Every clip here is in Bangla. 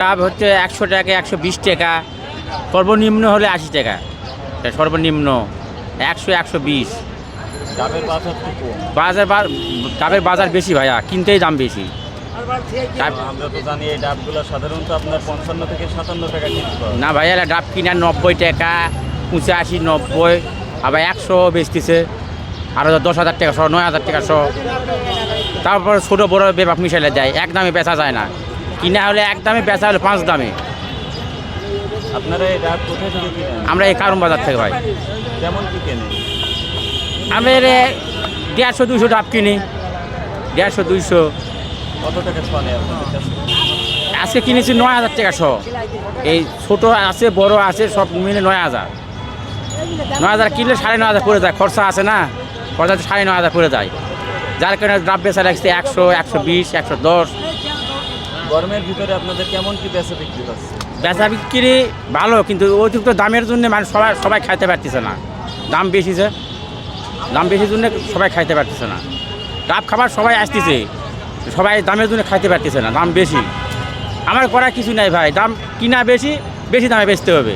ডাব হচ্ছে একশো টাকা একশো বিশ টাকা সর্বনিম্ন হলে আশি টাকা। সর্বনিম্ন একশো একশো বিশ। ডাবের বাজার ডাবের বাজার বেশি ভাইয়া কিনতেই দাম বেশি। ডাব আমরা তো জানি এই ডাবগুলো সাধারণত আপনার পঞ্চান্ন থেকে সাতান্ন টাকা কিনতে না ভাইয়া ডাব কিনা নব্বই টাকা পঁচাশি নব্বই আবার একশো বেচতেছে। আরও দশ হাজার টাকা সহ নয় হাজার টাকা সহ। তারপর ছোটো বড়ো বেপাক মিশাইলে যায় এক দামে বেচা যায় না। কিনা হলে এক দামে বেচা হলে পাঁচ দামে। আপনারা এই কোথায় থেকে কিনেন? আমরা এই কারণ বাজার থেকে ভাই। কি কেনেন? আমরা এর দেড়শো দুইশো ডাব কিনি। দেড়শো দুইশো। কত টাকা চলে আপনাদের কাছে? আজকে কিনেছি নয় হাজার টাকা সহ এই ছোট আছে বড় আছে সব মিলে নয় হাজার। নয় হাজার কিনলে সাড়ে নয় হাজার পড়ে যায় খরচা আছে না? খরচা তো সাড়ে নয় হাজার পড়ে যায়। যার কারণে ডাব বেচা লাগছে একশো একশো বিশ একশো দশ। গরমের ভিতরে আপনাদের কেমন কি বেচা বিক্রি হচ্ছে? বেচা বিক্রি ভালো কিন্তু অতিরিক্ত দামের জন্য মানুষ সবাই সবাই খাইতে পারতেছে না। দাম বেশিছে দাম বেশির জন্য সবাই খাইতে পারতেছে না। ডাব খাবার সবাই আসতেছে। সবাই দামের জন্য খাইতে পারতেছে না দাম বেশি। আমার করার কিছু নাই ভাই। দাম কিনা বেশি বেশি দামে বেচতে হবে।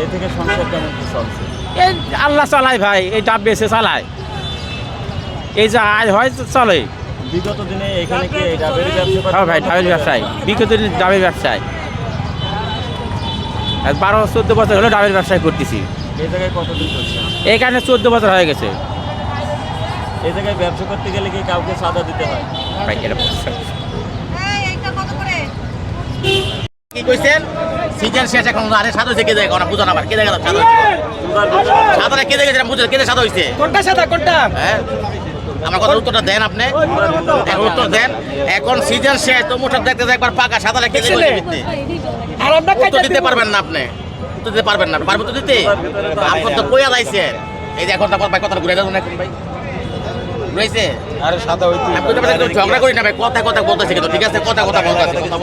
এ থেকে সংসার কেমন কি চলছে? এই আল্লাহ চালায় ভাই এই ডাব বেচে চালায়। এই যে আজ হয় চলে। বিগত দিনে এখানে কি ডাবের ব্যবসা হ্যাঁ ভাই ডাবের ব্যবসায়। বিগত দিন ডাবের ব্যবসায়। আর বারো চোদ্দ বছর হলো ডাবের ব্যবসায় করতেছি। এই জায়গায় কতদিন চলছে? এইখানে চোদ্দ বছর হয়ে গেছে। এই জায়গায় ব্যবসা করতে গেলে কি কাউকে সাদা দিতে হয়? ভাই এটা এই, এইটা কত করে? কি কইছেন? সিজন শেষ এখন আরে সাদা হইছে কে দেখে না বুঝো না আবার কে দেখে সাদা সাদা কে দেখে বুঝো কে সাদা হইছে কোনটা সাদা কোনটা? হ্যাঁ। আমার কথা উত্তরটা দেন আপনি। উত্তর দেন। এখন সিজন শেষ তো মুঠা দেখতে একবার পাকা সাদা আর আমরা উত্তর দিতে পারবেন না আপনি। উত্তর দিতে পারবেন না। পারবেন তো দিতে? আপনার তো কইয়া যাইছে এই যে এখন তারপর ভাই কথা ঘুরে যাবেন এখন ভাই। রয়েছে? আরে সাদা হইতে আমি কইতে পারি ঝগড়া করি না ভাই। কথা কথা বলতেছে কিন্তু ঠিক আছে? কথা কথা বলতেছে। কথা